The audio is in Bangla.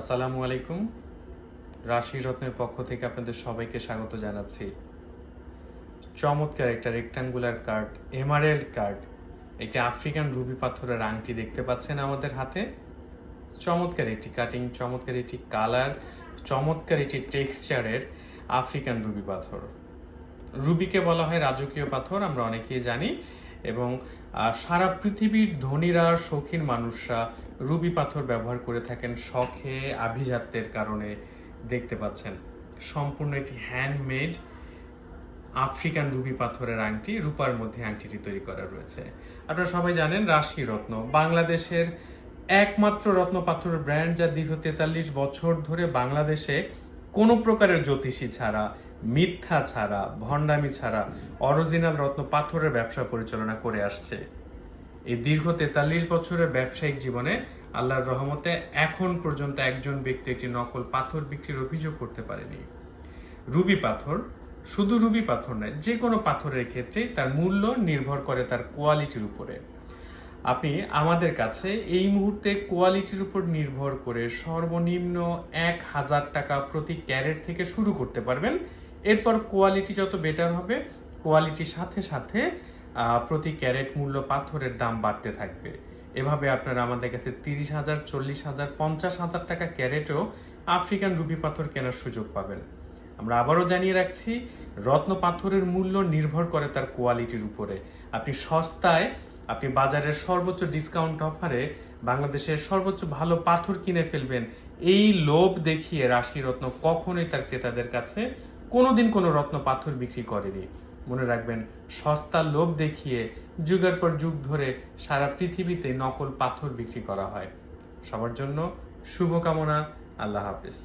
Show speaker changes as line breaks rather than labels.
আসসালামু আলাইকুম। রাশি রত্নের পক্ষ থেকে আপনাদের সবাইকে স্বাগত জানাচ্ছি। চমৎকার একটা রেক্টাঙ্গুলার কার্ড এমারেল্ড কার্ড একটি আফ্রিকান রুবি পাথরের আংটি দেখতে পাচ্ছেন আমাদের হাতে। চমৎকার একটি কাটিং চমৎকার একটি কালার চমৎকার একটি টেক্সচারের আফ্রিকান রুবি পাথর। রুবিকে বলা হয় রাজকীয় পাথর, আমরা অনেকেই জানি। এবং সারা পৃথিবীর ধনীরা, শৌখিন মানুষরা রুবি পাথর ব্যবহার করে থাকেন শখে, আভিজাত্যের কারণে দেখতে পাচ্ছেন। সম্পূর্ণ একটি হ্যান্ডমেড আফ্রিকান রুবি পাথরের আংটি, রূপার মধ্যে আংটিটি তৈরি করা রয়েছে। আপনারা সবাই জানেন রাশি রত্ন। বাংলাদেশের একমাত্র রত্ন পাথর ব্র্যান্ড যা দীর্ঘ তেতাল্লিশ বছর ধরে বাংলাদেশে কোনো প্রকারের জ্যোতিষী ছাড়া, মিথ্যা ছাড়া, ভণ্ডামি ছাড়া অরিজিনাল রত্ন পাথরের ব্যবসা পরিচালনা করে আসছে। এই দীর্ঘ তেতাল্লিশ বছরের ব্যবসায়িক জীবনে আল্লাহর রহমতে এখন পর্যন্ত একজন ব্যক্তি একটি নকল পাথর বিক্রির অভিযোগ করতে পারেনি। রুবি পাথর, শুধু রুবি পাথর নয়, যে কোনো পাথরের ক্ষেত্রেই তার মূল্য নির্ভর করে তার কোয়ালিটির উপরে। আপনি আমাদের কাছে এই মুহূর্তে কোয়ালিটির উপর নির্ভর করে সর্বনিম্ন এক হাজার টাকা প্রতি ক্যারেট থেকে শুরু করতে পারবেন। এরপর কোয়ালিটি যত বেটার হবে কোয়ালিটির সাথে সাথে প্রতি ক্যারেট মূল্য পাথরের দাম বাড়তে থাকবে। এভাবে আপনারা আমাদের কাছে তিরিশ হাজার, চল্লিশ হাজার, পঞ্চাশ হাজার টাকা ক্যারেটও আফ্রিকান রুবি পাথর কেনার সুযোগ পাবেন। আমরা আবারও জানিয়ে রাখছি, রত্ন পাথরের মূল্য নির্ভর করে তার কোয়ালিটির উপরে। আপনি সস্তায় আপনি বাজারের সর্বোচ্চ ডিসকাউন্ট অফারে বাংলাদেশের সর্বোচ্চ ভালো পাথর কিনে ফেলবেন। এই লোভ দেখিয়ে রাশি রত্ন কখনোই তার ক্রেতাদের কাছে কোনোদিন কোনো রত্ন পাথর বিক্রি করেনি। মনে রাখবেন, সস্তা লোভ দেখিয়ে যুগের পর যুগ ধরে সারা পৃথিবীতে নকল পাথর বিক্রি করা হয়। সবার জন্য শুভকামনা, আল্লাহ হাফেজ।